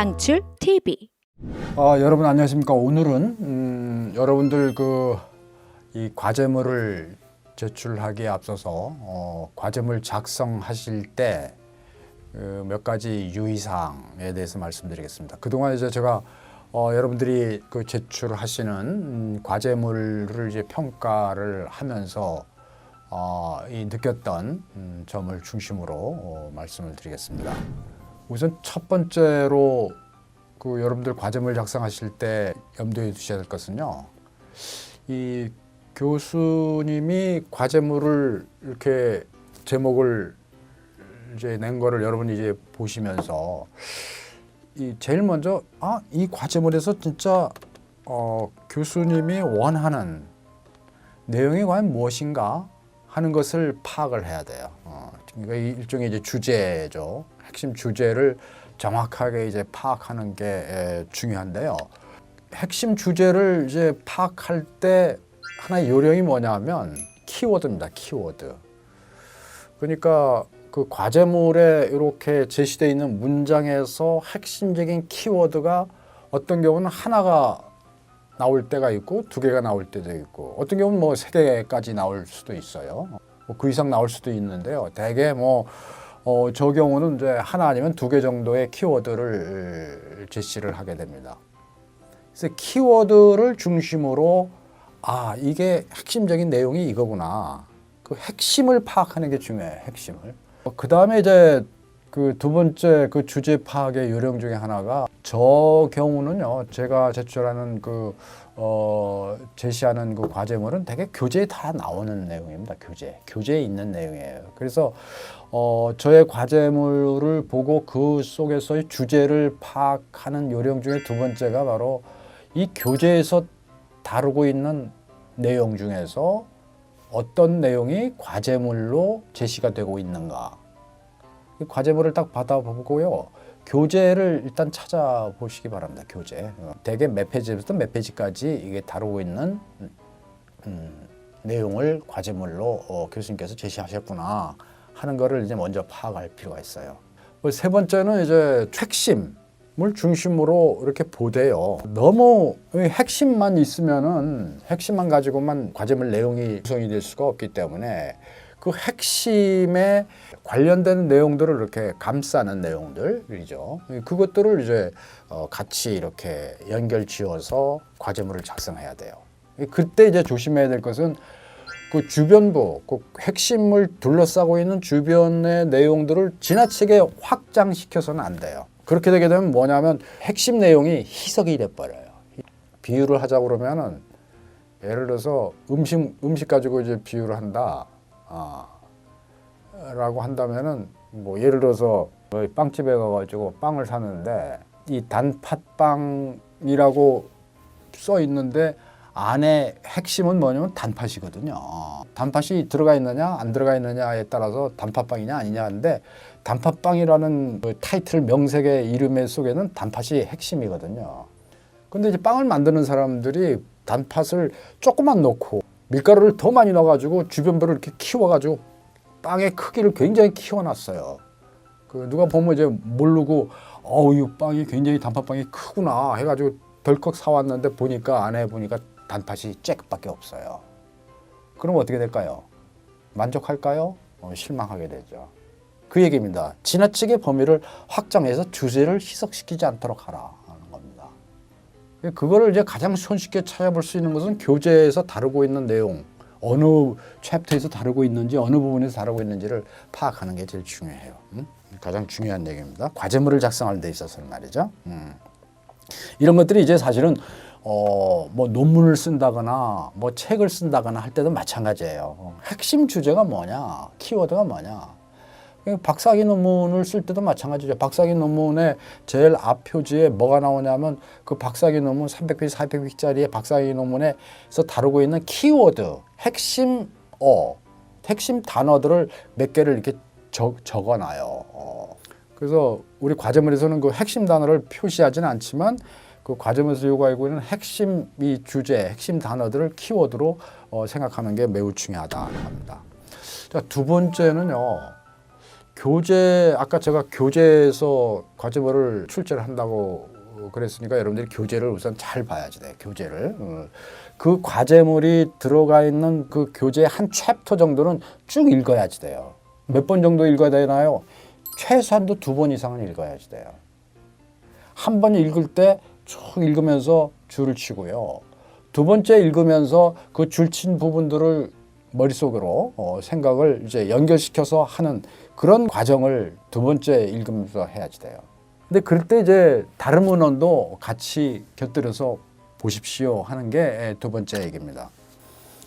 방출 TV 아, 여러분 안녕하십니까? 오늘은 음, 여러분들 그 이 과제물을 제출하기에 앞서서 어, 과제물 작성하실 때그몇 가지 유의사항에 대해서 말씀드리겠습니다. 그동안 이제 제가 어, 여러분들이 그 제출하시는 음, 과제물을 이제 평가를 하면서 어, 이 느꼈던 음, 점을 중심으로 어, 말씀을 드리겠습니다. 우선 첫 번째로 그 여러분들 과제물 작성하실 때 염두에 두셔야 될 것은요. 이 교수님이 과제물을 이렇게 제목을 이제 낸 거를 여러분이 이제 보시면서 이 제일 먼저 아 이 과제물에서 진짜 어 교수님이 원하는 내용이 과연 무엇인가 하는 것을 파악을 해야 돼요. 어, 그러니까 이 일종의 이제 주제죠. 핵심 주제를 정확하게 이제 파악하는 게 에, 중요한데요. 핵심 주제를 이제 파악할 때 하나의 요령이 뭐냐면 키워드입니다. 키워드. 그러니까 그 과제물에 이렇게 제시되어 있는 문장에서 핵심적인 키워드가 어떤 경우는 하나가 나올 때가 있고 두 개가 나올 때도 있고 어떤 경우는 뭐 세 개까지 나올 수도 있어요. 뭐 그 이상 나올 수도 있는데요. 대개 뭐 어, 저 경우는 이제 하나 아니면 두 개 정도의 키워드를 제시를 하게 됩니다. 그래서 키워드를 중심으로 아 이게 핵심적인 내용이 이거구나. 그 핵심을 파악하는 게 중요해요. 핵심을. 그 다음에 이제 그 두 번째 그 주제 파악의 요령 중에 하나가 저 경우는요 제가 제출하는 그 어, 제시하는 그 과제물은 되게 교재에 다 나오는 내용입니다. 교재 교재에 있는 내용이에요. 그래서 어, 저의 과제물을 보고 그 속에서의 주제를 파악하는 요령 중에 두 번째가 바로 이 교재에서 다루고 있는 내용 중에서 어떤 내용이 과제물로 제시가 되고 있는가. 이 과제물을 딱 받아보고요. 교재를 일단 찾아보시기 바랍니다. 교재. 어, 대개 몇 페이지부터 몇 페이지까지 이게 다루고 있는 음, 내용을 과제물로 어, 교수님께서 제시하셨구나 하는 거를 이제 먼저 파악할 필요가 있어요. 그세 번째는 이제 핵심을 중심으로 이렇게 보대요. 너무 이 핵심만 있으면은 핵심만 가지고만 과제물 내용이 구성이 될 수가 없기 때문에 그 핵심에 관련된 내용들을 이렇게 감싸는 내용들이죠. 그것들을 이제 어, 같이 이렇게 연결 지어서 과제물을 작성해야 돼요. 그때 이제 조심해야 될 것은 그 주변부, 그 핵심을 둘러싸고 있는 주변의 내용들을 지나치게 확장시켜서는 안 돼요. 그렇게 되게 되면 뭐냐면 핵심 내용이 희석이 돼 버려요. 비유를 하자 그러면은 예를 들어서 음식 음식 가지고 이제 비유를 한다. 아, 라고 한다면은 뭐 예를 들어서 뭐 빵집에 가가지고 빵을 사는데 이 단팥빵이라고 써 있는데 안에 핵심은 뭐냐면 단팥이거든요. 단팥이 들어가 있느냐 안 들어가 있느냐에 따라서 단팥빵이냐 아니냐 하는데 단팥빵이라는 그 타이틀 명색의 이름의 속에는 단팥이 핵심이거든요. 근데 이제 빵을 만드는 사람들이 단팥을 조금만 넣고 밀가루를 더 많이 넣어가지고 주변부를 이렇게 키워가지고 빵의 크기를 굉장히 키워놨어요. 그 누가 보면 이제 모르고 어우 이 빵이 굉장히 단팥빵이 크구나 해가지고 덜컥 사왔는데 보니까 안에 보니까 단팥이 쬐밖에 없어요. 그럼 어떻게 될까요? 만족할까요? 어, 실망하게 되죠. 그 얘기입니다. 지나치게 범위를 확장해서 주제를 희석시키지 않도록 하라. 그거를 이제 가장 손쉽게 찾아볼 수 있는 것은 교재에서 다루고 있는 내용, 어느 챕터에서 다루고 있는지, 어느 부분에서 다루고 있는지를 파악하는 게 제일 중요해요. 음? 가장 중요한 얘기입니다. 과제물을 작성하는 데 있어서는 말이죠. 음. 이런 것들이 이제 사실은 어, 뭐 논문을 쓴다거나 뭐 책을 쓴다거나 할 때도 마찬가지예요. 어, 핵심 주제가 뭐냐, 키워드가 뭐냐. 박사학위 논문을 쓸 때도 마찬가지죠. 박사학위 논문의 제일 앞 표지에 뭐가 나오냐면 그 박사학위 논문 300페이지, 400페이지짜리의 박사학위 논문에서 다루고 있는 키워드, 핵심 어, 핵심 단어들을 몇 개를 이렇게 적, 적어놔요. 어. 그래서 우리 과제물에서는 그 핵심 단어를 표시하지는 않지만 그 과제물에서 요구하고 있는 핵심 이 주제, 핵심 단어들을 키워드로 어, 생각하는 게 매우 중요하다 합니다. 자, 두 번째는요. 교재 아까 제가 교재에서 과제물을 출제를 한다고 그랬으니까 여러분들이 교재를 우선 잘 봐야지 돼. 교재를. 어. 그 과제물이 들어가 있는 그 교재 한 챕터 정도는 쭉 읽어야지 돼요. 몇 번 정도 읽어야 되나요? 최소한도 두 번 이상은 읽어야지 돼요. 한 번 읽을 때 쭉 읽으면서 줄을 치고요. 두 번째 읽으면서 그 줄 친 부분들을 머릿속으로 어, 생각을 이제 연결시켜서 하는 그런 과정을 두 번째 읽으면서 해야지 돼요. 근데 그럴 때 이제 다른 문헌도 같이 곁들여서 보십시오 하는 게 두 번째 얘기입니다.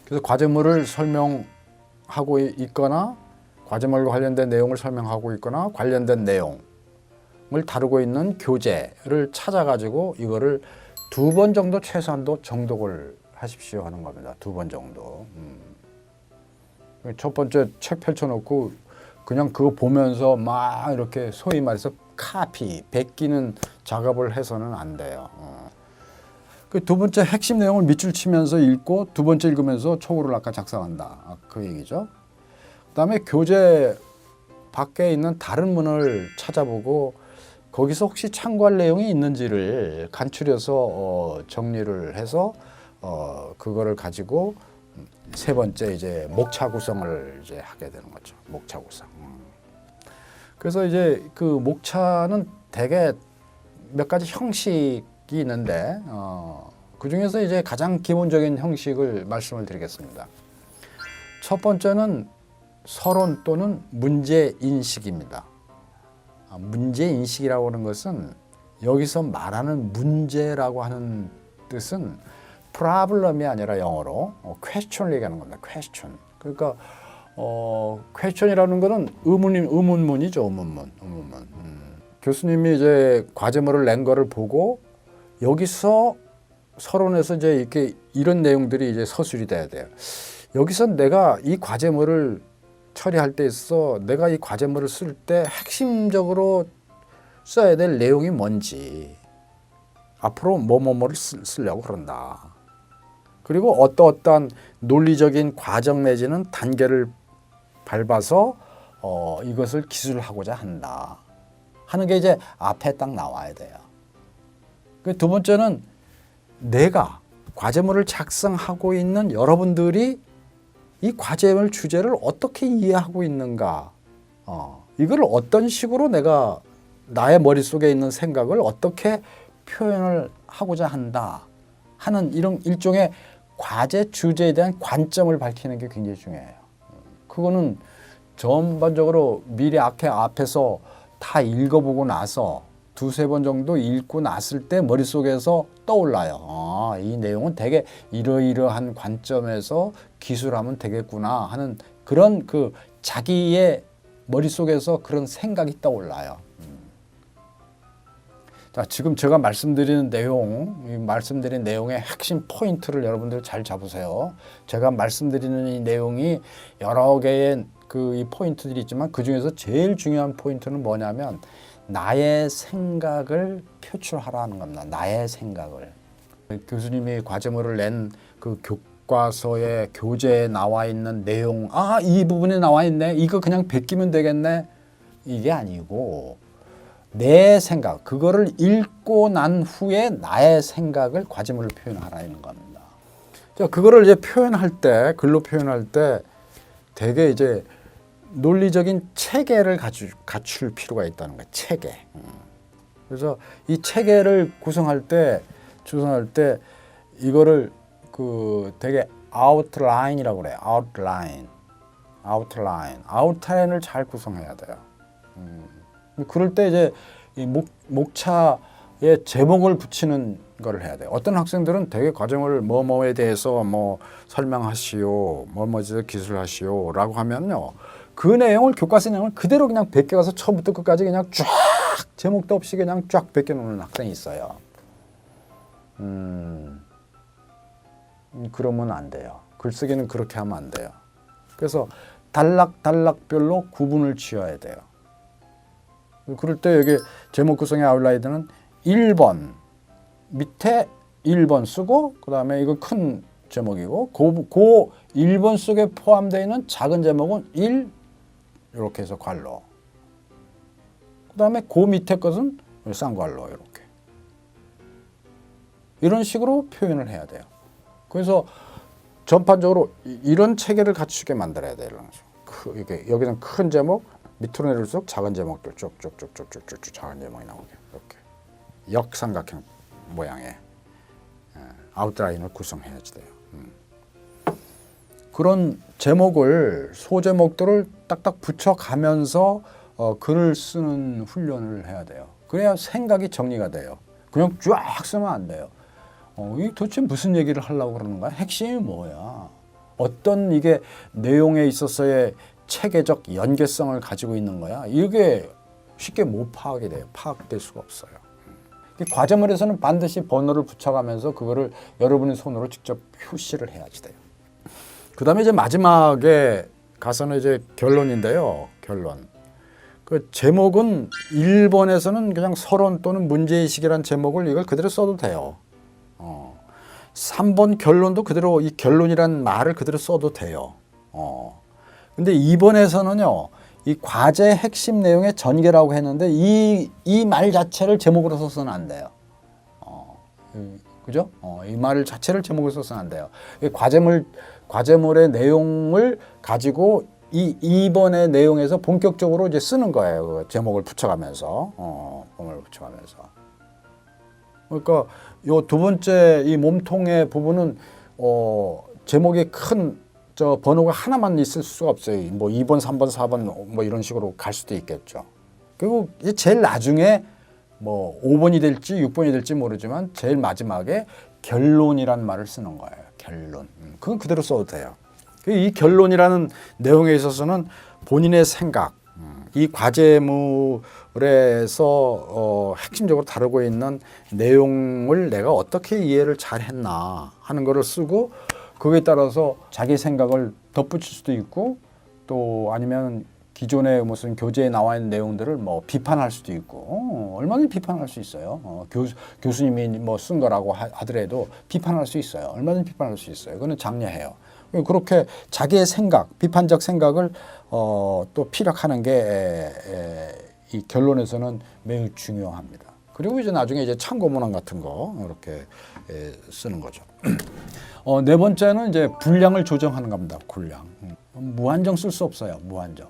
그래서 과제물을 설명하고 있거나 과제물과 관련된 내용을 설명하고 있거나 관련된 내용을 다루고 있는 교재를 찾아가지고 이거를 두 번 정도 최소한도 정독을 하십시오 하는 겁니다. 두 번 정도. 음. 첫 번째 책 펼쳐놓고 그냥 그거 보면서 막 이렇게 소위 말해서 카피, 베끼는 작업을 해서는 안 돼요. 어. 그두 번째 핵심 내용을 밑줄 치면서 읽고 두 번째 읽으면서 초고를 아까 작성한다. 아, 그 얘기죠. 그 다음에 교재 밖에 있는 다른 문을 찾아보고 거기서 혹시 참고할 내용이 있는지를 간추려서 어, 정리를 해서 어, 그거를 가지고 세 번째 이제 목차 구성을 이제 하게 되는 거죠. 목차 구성. 음. 그래서 이제 그 목차는 대개 몇 가지 형식이 있는데 어, 그 중에서 이제 가장 기본적인 형식을 말씀을 드리겠습니다. 첫 번째는 서론 또는 문제 인식입니다. 아, 문제 인식이라고 하는 것은 여기서 말하는 문제라고 하는 뜻은 problem이 아니라 영어로 어, question을 얘기하는 겁니다. question. 그러니까 어, question이라는 것은 의문 의문문이죠. 의문문. 의문문. 음. 교수님이 이제 과제물을 낸 거를 보고 여기서 서론에서 이제 이렇게 이런 내용들이 이제 서술이 돼야 돼요. 여기서 내가 이 과제물을 처리할 때 있어 내가 이 과제물을 쓸 때 핵심적으로 써야 될 내용이 뭔지 앞으로 뭐뭐뭐를 쓰- 쓰려고 그런다. 그리고 어떠어떠한 논리적인 과정 내지는 단계를 밟아서 어, 이것을 기술하고자 한다. 하는 게 이제 앞에 딱 나와야 돼요. 그 두 번째는 내가 과제물을 작성하고 있는 여러분들이 이 과제물 주제를 어떻게 이해하고 있는가, 어, 이걸 어떤 식으로 내가 나의 머릿속에 있는 생각을 어떻게 표현을 하고자 한다 하는 이런 일종의 과제 주제에 대한 관점을 밝히는 게 굉장히 중요해요. 그거는 전반적으로 미리 앞에 앞에서 다 읽어보고 나서 두세 번 정도 읽고 났을 때 머릿속에서 떠올라요. 아, 이 내용은 되게 이러이러한 관점에서 기술하면 되겠구나 하는 그런 그 자기의 머릿속에서 그런 생각이 떠올라요. 음. 자, 지금 제가 말씀드리는 내용, 이 말씀드린 내용의 핵심 포인트를 여러분들 잘 잡으세요. 제가 말씀드리는 이 내용이 여러 개의 그 이 포인트들이 있지만 그 중에서 제일 중요한 포인트는 뭐냐면 나의 생각을 표출하라는 겁니다. 나의 생각을. 교수님이 과제물을 낸 그 교과서의 교재에 나와 있는 내용, 아, 이 부분에 나와 있네. 이거 그냥 베끼면 되겠네. 이게 아니고 내 생각, 그거를 읽고 난 후에 나의 생각을 과제물로 표현하라는 겁니다. 자, 그거를 이제 표현할 때, 글로 표현할 때 되게 이제 논리적인 체계를 갖추, 갖출 필요가 있다는 거예요. 체계. 음. 그래서 이 체계를 구성할 때, 구성할 때 이거를 그 되게 아웃라인이라고 그래요. 아웃라인. 아웃라인. 아웃라인을 잘 구성해야 돼요. 음. 그럴 때 이제 이 목, 목차에 제목을 붙이는 거를 해야 돼요. 어떤 학생들은 되게 과정을 뭐뭐에 대해서 뭐 설명하시오, 뭐뭐지 기술하시오라고 하면요. 그 내용을 교과서 내용을 그대로 그냥 베껴가서 처음부터 끝까지 그냥 쫙 제목도 없이 그냥 쫙 베껴놓는 학생이 있어요. 음, 음, 그러면 안 돼요. 글쓰기는 그렇게 하면 안 돼요. 그래서 단락 단락별로 구분을 지어야 돼요. 그럴 때 여기 제목 구성의 아웃라이드는 1번 밑에 1번 쓰고 그 다음에 이거 큰 제목이고 그, 그 1번 속에 포함되어 있는 작은 제목은 1 이렇게 해서 괄로 그 다음에 그 밑에 것은 쌍괄로 이렇게 이런 식으로 표현을 해야 돼요. 그래서 전반적으로 이- 이런 체계를 갖추게 만들어야 돼요. 크, 이게 여기는 큰 제목 밑으로 내릴수록 작은 제목들 쭉쭉쭉쭉쭉쭉 작은 제목이 나오게 이렇게 역삼각형 모양의 에, 아웃라인을 구성해야지 돼요. 음. 그런 제목을 소제목들을 딱딱 붙여가면서 어, 글을 쓰는 훈련을 해야 돼요. 그래야 생각이 정리가 돼요. 그냥 쫙 쓰면 안 돼요. 어, 이 도대체 무슨 얘기를 하려고 그러는 거야? 핵심이 뭐야? 어떤 이게 내용에 있어서의 체계적 연계성을 가지고 있는 거야? 이게 쉽게 못 파악이 돼요. 파악될 수가 없어요. 이 과제물에서는 반드시 번호를 붙여가면서 그거를 여러분의 손으로 직접 표시를 해야지 돼요. 그 다음에 이제 마지막에 가서는 이제 결론인데요. 결론. 그 제목은 1번에서는 그냥 서론 또는 문제의식이란 제목을 이걸 그대로 써도 돼요. 어. 3번 결론도 그대로 이 결론이란 말을 그대로 써도 돼요. 어. 근데 2번에서는요. 이 과제 핵심 내용의 전개라고 했는데 이 이 말 자체를 제목으로 써서는 안 돼요. 어. 음, 그죠? 어, 이말 자체를 제목으로 써서는 안 돼요. 이 과제물 과제물의 내용을 가지고 이 2번의 내용에서 본격적으로 이제 쓰는 거예요. 그 제목을 붙여가면서 어, 제목을 붙여가면서. 그러니까 요 두 번째 이 몸통의 부분은 어 제목이 큰 저 번호가 하나만 있을 수가 없어요. 뭐 2번, 3번, 4번 뭐 이런 식으로 갈 수도 있겠죠. 그리고 이제 제일 나중에 뭐 5번이 될지 6번이 될지 모르지만 제일 마지막에 결론이란 말을 쓰는 거예요. 결론. 음, 그건 그대로 써도 돼요. 그이 결론이라는 내용에 있어서는 본인의 생각, 음, 이 과제물에서 어, 핵심적으로 다루고 있는 내용을 내가 어떻게 이해를 잘 했나 하는 거를 쓰고 그거에 따라서 자기 생각을 덧붙일 수도 있고 또 아니면 기존의 무슨 교재에 나와 있는 내용들을 뭐 비판할 수도 있고 어, 얼마든지 비판할 수 있어요. 어, 교수, 교수님이 뭐 쓴 거라고 하, 하더라도 비판할 수 있어요. 얼마든지 비판할 수 있어요. 그거는 장려해요. 그렇게 자기의 생각, 비판적 생각을 어, 또 피력하는 게 에, 에, 이 결론에서는 매우 중요합니다. 그리고 이제 나중에 이제 참고문항 같은 거 이렇게 에, 쓰는 거죠. 어, 네 번째는 이제 분량을 조정하는 겁니다. 분량. 음. 무한정 쓸 수 없어요. 무한정.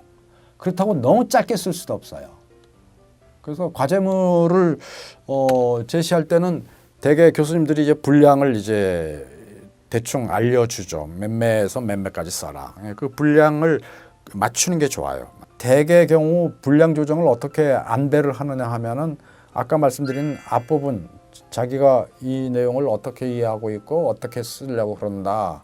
그렇다고 너무 짧게 쓸 수도 없어요. 그래서 과제물을 어, 제시할 때는 대개 교수님들이 이제 분량을 이제 대충 알려주죠. 몇매에서 몇매까지 써라. 예, 그 분량을 맞추는 게 좋아요. 대개 경우 분량 조정을 어떻게 안배를 하느냐 하면은 아까 말씀드린 앞부분 자기가 이 내용을 어떻게 이해하고 있고 어떻게 쓰려고 그런다.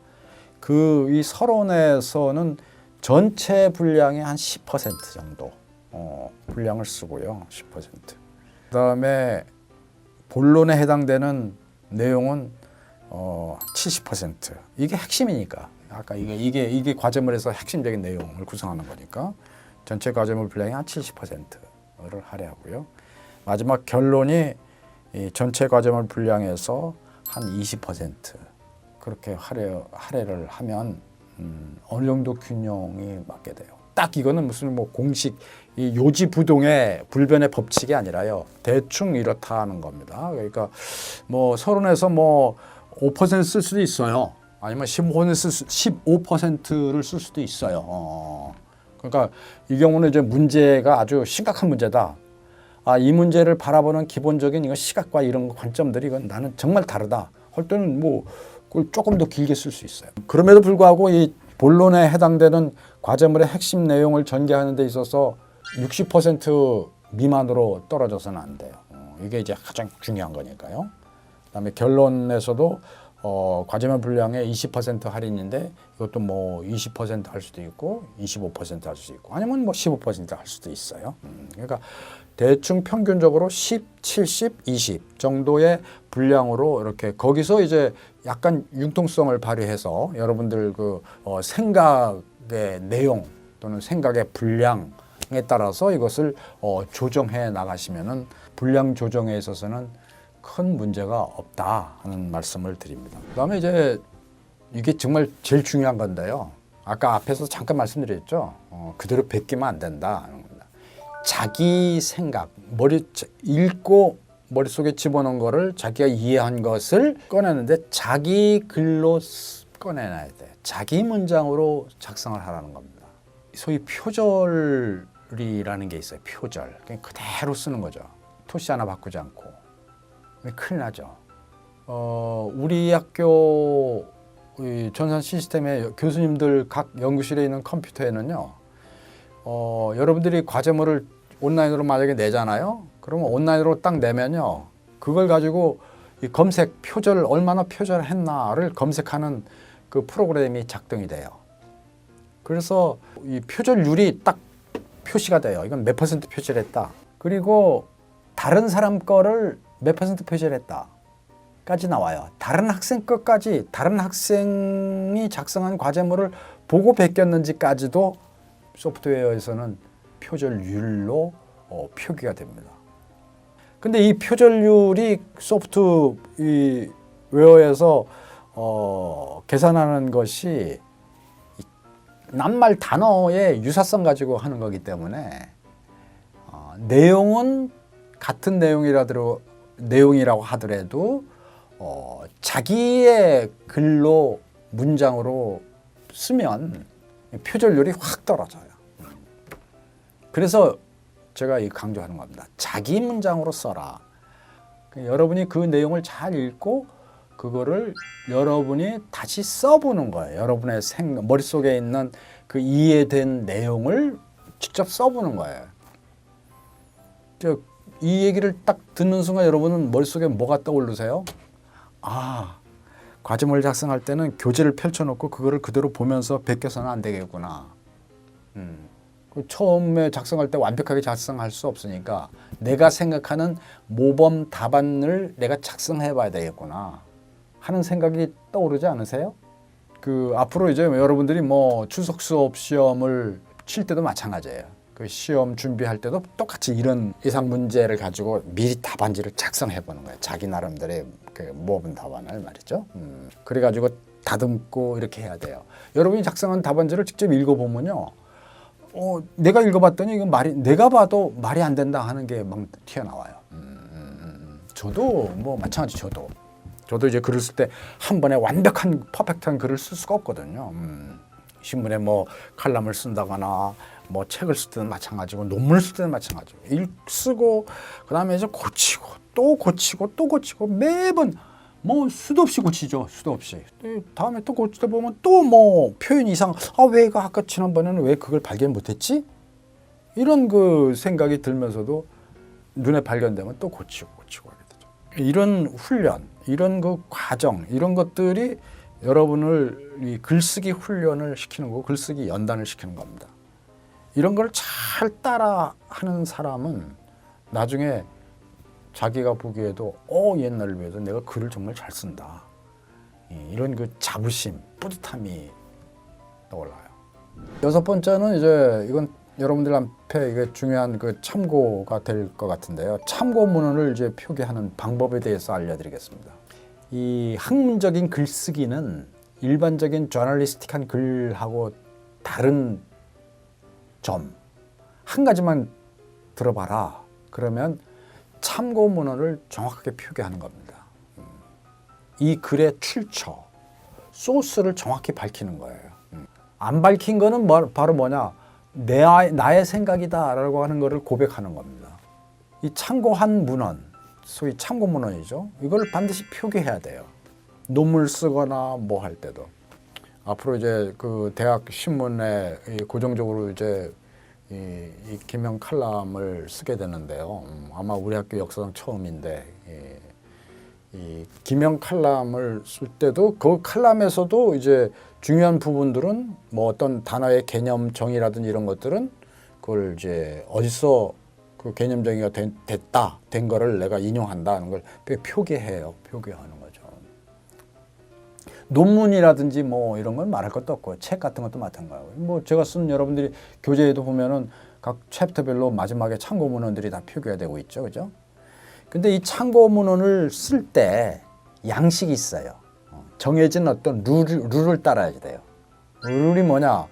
그 이 서론에서는 전체 분량의 한 10% 정도 어, 분량을 쓰고요. 10%. 그다음에 본론에 해당되는 내용은 어, 70% 이게 핵심이니까 아까 이게 이게 이게 과제물에서 핵심적인 내용을 구성하는 거니까 전체 과제물 분량의 한 70%를 할애하고요. 마지막 결론이 이 전체 과제물 분량에서 한 20% 그렇게 할애 할애를 하면 음, 어느 정도 균형이 맞게 돼요. 딱 이거는 무슨 뭐 공식 이 요지부동의 불변의 법칙이 아니라요. 대충 이렇다 하는 겁니다. 그러니까 뭐 서론에서 뭐 5%쓸 수도 있어요. 아니면 15%를 쓸, 수, 15%를 쓸 수도 있어요. 어. 그러니까 이 경우는 이제 문제가 아주 심각한 문제다. 아, 이 문제를 바라보는 기본적인 이거 시각과 이런 관점들이 이건 나는 정말 다르다. 할 때는 뭐 그걸 조금 더 길게 쓸 수 있어요. 그럼에도 불구하고 이 본론에 해당되는 과제물의 핵심 내용을 전개하는 데 있어서 60% 미만으로 떨어져서는 안 돼요. 어, 이게 이제 가장 중요한 거니까요. 그다음에 결론에서도 어, 과제물 분량의 20% 할인인데 이것도 뭐 20%할 수도 있고 25%할 수도 있고 아니면 뭐 15%할 수도 있어요. 음, 그러니까 대충 평균적으로 10, 70, 20 정도의 분량으로 이렇게 거기서 이제 약간 융통성을 발휘해서 여러분들 그 어, 생각의 내용 또는 생각의 분량 에 따라서 이것을 어, 조정해 나가시면은 분량 조정에 있어서는 큰 문제가 없다 하는 말씀을 드립니다. 그다음에 이제 이게 정말 제일 중요한 건데요. 아까 앞에서 잠깐 말씀드렸죠. 어, 그대로 베끼면 안 된다. 하는 겁니다. 자기 생각, 머리 읽고 머릿속에 집어넣은 거를 자기가 이해한 것을 꺼내는데 자기 글로 쓰- 꺼내놔야 돼. 자기 문장으로 작성을 하라는 겁니다. 소위 표절이라는 게 있어요. 표절. 그냥 그대로 쓰는 거죠. 토시 하나 바꾸지 않고. 큰일 나죠. 어, 우리 학교 이 전산 시스템의 교수님들 각 연구실에 있는 컴퓨터에는요. 어, 여러분들이 과제물을 온라인으로 만약에 내잖아요. 그러면 온라인으로 딱 내면요. 그걸 가지고 이 검색 표절을 얼마나 표절했나를 검색하는 그 프로그램이 작동이 돼요. 그래서 이 표절률이 딱 표시가 돼요. 이건 몇 퍼센트 표절했다. 그리고 다른 사람 거를 몇 퍼센트 표절했다. 까지 나와요. 다른 학생 것까지 다른 학생이 작성한 과제물을 보고 베꼈는지까지도 소프트웨어에서는 표절률로 어, 표기가 됩니다. 근데 이 표절률이 소프트 이 웨어에서 어, 계산하는 것이 이 낱말 단어의 유사성 가지고 하는 거기 때문에 어, 내용은 같은 내용이라도 내용이라고 하더라도 어, 자기의 글로 문장으로 쓰면 표절률이 확 떨어져요. 그래서 제가 이 강조하는 겁니다. 자기 문장으로 써라. 그 여러분이 그 내용을 잘 읽고 그거를 여러분이 다시 써보는 거예요. 여러분의 생 머릿속에 있는 그 이해된 내용을 직접 써보는 거예요. 저, 이 얘기를 딱 듣는 순간 여러분은 머릿속에 뭐가 떠오르세요? 아, 과제물 작성할 때는 교재를 펼쳐놓고 그거를 그대로 보면서 베껴서는 안 되겠구나. 음. 그 처음에 작성할 때 완벽하게 작성할 수 없으니까 내가 생각하는 모범 답안을 내가 작성해 봐야 되겠구나 하는 생각이 떠오르지 않으세요? 그 앞으로 이제 여러분들이 뭐 추석 수업 시험을 칠 때도 마찬가지예요. 그 시험 준비할 때도 똑같이 이런 예상 문제를 가지고 미리 답안지를 작성해 보는 거예요. 자기 나름대로의 그 모범 답안을 말이죠. 음. 그래 가지고 다듬고 이렇게 해야 돼요. 여러분이 작성한 답안지를 직접 읽어보면요. 어, 내가 읽어봤더니 이거 말이 내가 봐도 말이 안 된다 하는 게 막 튀어나와요. 음, 음, 음. 저도 뭐 마찬가지 저도 저도 이제 글을 쓸 때 한 번에 완벽한 퍼펙트한 글을 쓸 수가 없거든요. 음. 신문에 뭐 칼럼을 쓴다거나 뭐 책을 쓸 때는 마찬가지고 논문을 쓸 때는 마찬가지고 읽 쓰고 그다음에 이제 고치고 또 고치고 또 고치고 매번 뭐 수도 없이 고치죠. 수도 없이. 또 다음에 또 고치다 보면 또 뭐 표현 이상 아왜 그 아까 지난번에는 왜 그걸 발견 못했지? 이런 그 생각이 들면서도 눈에 발견되면 또 고치고 고치고 하게 되죠. 이런 훈련 이런 그 과정 이런 것들이 여러분을 이 글쓰기 훈련을 시키는 거고 글쓰기 연단을 시키는 겁니다 이런 걸 잘 따라 하는 사람은 나중에 자기가 보기에도 어 옛날을 비해서 내가 글을 정말 잘 쓴다. 이- 이런 그 자부심 뿌듯함이 떠올라요. 여섯 번째는 이제 이건 여러분들 앞에 이게 중요한 그 참고가 될 것 같은데요. 참고 문헌을 이제 표기하는 방법에 대해서 알려드리겠습니다. 이 학문적인 글쓰기는 일반적인 저널리스틱한 글하고 다른 점 한 가지만 들어봐라. 그러면 참고 문헌을 정확하게 표기하는 겁니다. 음. 이 글의 출처, 소스를 정확히 밝히는 거예요. 음. 안 밝힌 거는 뭐- 바로 뭐냐? 내 아- 나의 생각이다라고 하는 것을 고백하는 겁니다. 이 참고한 문헌, 소위 참고 문헌이죠. 이걸 반드시 표기해야 돼요. 논문을 쓰거나 뭐 할 때도. 앞으로 이제 그 대학 신문에 이 고정적으로 이제 이, 이 김영 칼럼을 쓰게 되는데요. 음, 아마 우리 학교 역사상 처음인데 이, 이 김영 칼럼을 쓸 때도 그 칼럼에서도 이제 중요한 부분들은 뭐 어떤 단어의 개념 정의라든지 이런 것들은 그걸 이제 어디서 그 개념 정의가 된, 됐다 된 거를 내가 인용한다는 걸 표기해요. 표기하는. 논문이라든지 뭐 이런 건 말할 것도 없고 책 같은 것도 마찬가지고 뭐 제가 쓴 여러분들이 교재에도 보면은 각 챕터별로 마지막에 참고 문헌들이 다 표기가 되고 있죠, 그죠? 근데 이 참고 문헌을 쓸 때 양식이 있어요. 어, 정해진 어떤 룰, 룰을 따라야 돼요. 룰이 뭐냐?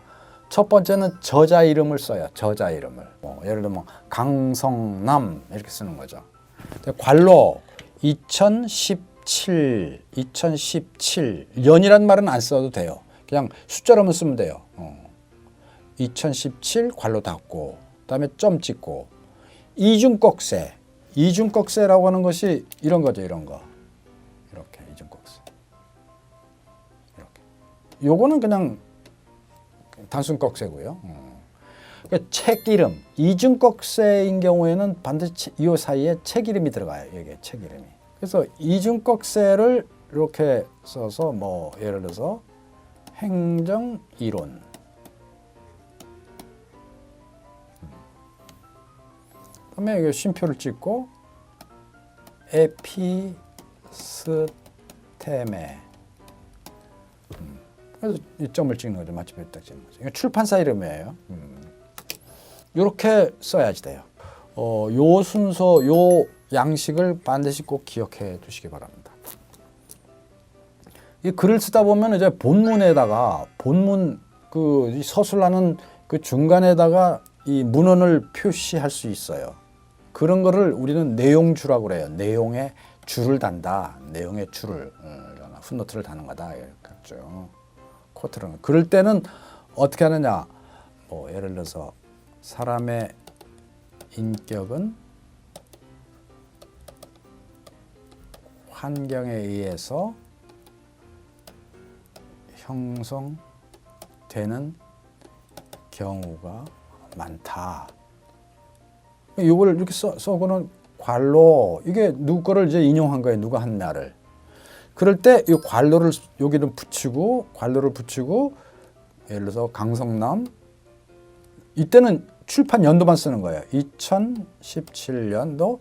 첫 번째는 저자 이름을 써요. 저자 이름을. 뭐 예를 들면 강성남 이렇게 쓰는 거죠. 관로 2017, 2017 연이란 말은 안 써도 돼요. 그냥 숫자로만 쓰면 돼요. 어. 2017 관로 닫고 그다음에 점 찍고 이중꺽쇠 이중꺽쇠라고 하는 것이 이런 거죠 이런 거 이렇게 이중꺽쇠 이렇게 요거는 그냥 단순 꺽쇠고요. 어. 그러니까 책 이름 이중꺽쇠인 경우에는 반드시 이 사이에 책 이름이 들어가요. 여기에 책 이름이. 그래서 이중꺽쇠를 이렇게 써서 뭐 예를 들어서 행정 이론 그다음에 여기 쉼표를 찍고 에피스테메 음. 그래서 이 점을 찍는 거죠. 마침표 딱 찍는 거죠. 이거 출판사 이름이에요. 음. 이렇게 써야지 돼요. 어, 요 순서, 요 양식을 반드시 꼭 기억해 두시기 바랍니다. 이 글을 쓰다 보면 이제 본문에다가 본문 그이 서술하는 그 중간에다가 이 문헌을 표시할 수 있어요. 그런 거를 우리는 내용주라고 그래요. 내용의 줄을 단다. 내용의 줄을 어, 풋노트를 다는 거다. 이렇게 했죠. 코트는 그럴 때는 어떻게 하느냐? 뭐 예를 들어서 사람의 인격은 환경에 의해서 형성되는 경우가 많다. 이걸 이렇게 써, 써고는 관로 이게 누구 거를 이제 인용한 거예요. 누가 한 말을. 그럴 때 이 관로를 여기는 붙이고 관로를 붙이고 예를 들어서 강성남 이때는 출판 연도만 쓰는 거예요. 2017년도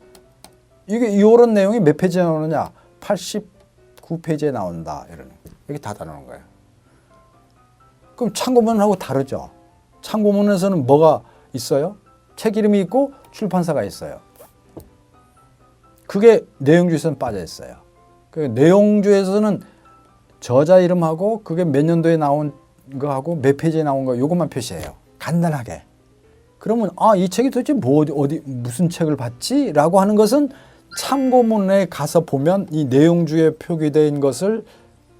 이게 이런 내용이 몇 페이지에 나오느냐? 89페이지에 나온다. 이러는 여기 다 다루는 거예요. 그럼 참고문하고 다르죠. 참고문에서는 뭐가 있어요? 책 이름이 있고 출판사가 있어요. 그게 내용주에서는 빠져 있어요. 그 내용주에서는 저자 이름하고 그게 몇 년도에 나온 거하고 몇 페이지에 나온 거 요것만 표시해요. 간단하게. 그러면 아 이 책이 도대체 뭐 어디, 무슨 책을 봤지라고 하는 것은 참고문에 가서 보면 이 내용주에 표기된 것을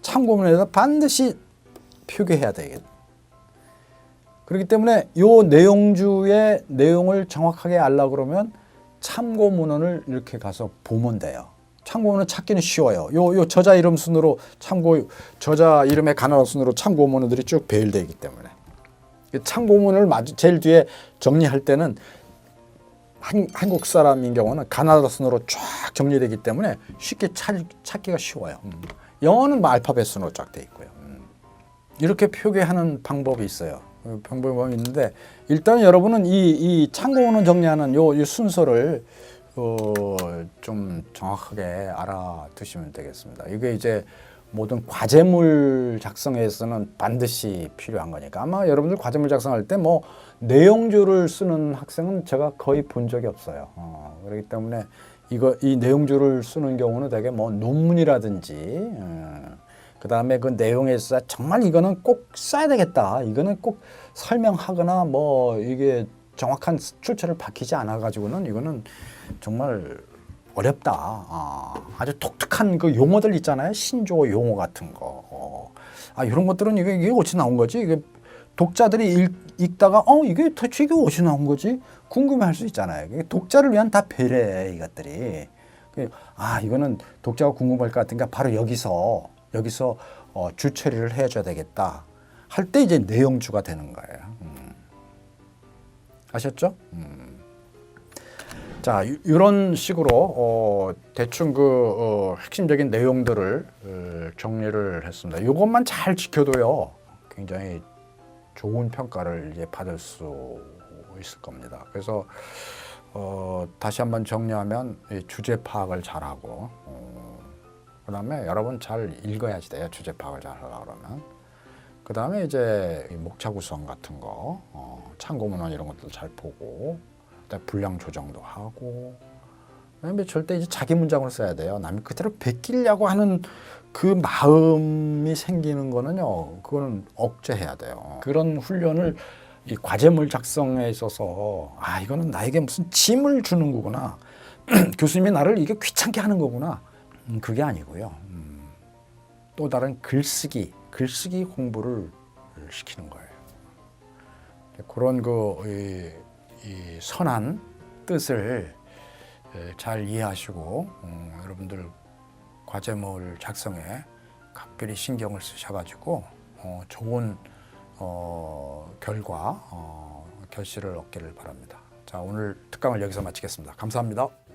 참고문에다 반드시 표기해야 되겠다. 그렇기 때문에 요 내용주의 내용을 정확하게 알라 그러면 참고 문헌을 이렇게 가서 보면 돼요. 참고문은 찾기는 쉬워요. 요, 요 저자 이름 순으로 참고 저자 이름의 가나다 순으로 참고문들이 쭉 배열되어 있기 때문에 마주 제일 뒤에 정리할 때는 한, 한국 사람인 경우는 가나다 순으로 쫙 정리되기 때문에 쉽게 찾, 찾기가 쉬워요. 음. 영어는 뭐 알파벳 순으로 쫙 돼 있고요. 음. 이렇게 표기하는 방법이 있어요. 그 방법이 있는데 일단 여러분은 이, 이 참고문을 정리하는 요, 이 순서를 어, 좀 정확하게 알아두시면 되겠습니다. 이게 이제 모든 과제물 작성에서는 반드시 필요한 거니까 아마 여러분들 과제물 작성할 때 뭐 내용주를 쓰는 학생은 제가 거의 본 적이 없어요. 어, 그렇기 때문에 이거 이 내용주를 쓰는 경우는 되게 뭐 논문이라든지 어, 그 다음에 그 내용에서 정말 이거는 꼭 써야 되겠다. 이거는 꼭 설명하거나 뭐 이게 정확한 출처를 밝히지 않아 가지고는 이거는 정말 어렵다. 아, 아주 독특한 그 용어들 있잖아요. 신조어 용어 같은 거. 어. 아 이런 것들은 이게 이게 어디서 나온 거지? 이게 독자들이 읽, 읽다가 어 이게 도대체 이게 어디서 나온 거지? 궁금해 할 수 있잖아요. 이게 독자를 위한 다 배려예요, 이것들이. 그, 아 이거는 독자가 궁금할 것 같으니까 바로 여기서 여기서 어, 주처리를 해줘야 되겠다. 할 때 이제 내용주가 되는 거예요. 음. 아셨죠? 음. 자, 이런 식으로 어, 대충 그 어, 핵심적인 내용들을 어, 정리를 했습니다. 이것만 잘 지켜도요, 굉장히 좋은 평가를 이제 받을 수 있을 겁니다. 그래서 어, 다시 한번 정리하면 이 주제 파악을 잘하고, 어, 그 다음에 여러분 잘 읽어야지 돼요. 주제 파악을 잘 하려고 그러면. 그 다음에 이제 이 목차 구성 같은 거, 어, 참고문헌 이런 것들 잘 보고, 분량 조정도 하고, 왜냐면 절대 이제 자기 문장으로 써야 돼요. 남이 그대로 베끼려고 하는 그 마음이 생기는 거는요. 그거는 억제해야 돼요. 그런 훈련을 이 과제물 작성에 있어서 아 이거는 나에게 무슨 짐을 주는 거구나. 교수님이 나를 이게 귀찮게 하는 거구나. 음, 그게 아니고요. 음, 또 다른 글쓰기, 글쓰기 공부를 시키는 거예요. 그런 그 이, 이 선한 뜻을 에, 잘 이해하시고 음, 여러분들 과제물 작성에 각별히 신경을 쓰셔가지고 어, 좋은 어, 결과 어, 결실을 얻기를 바랍니다. 자 오늘 특강을 여기서 마치겠습니다. 감사합니다.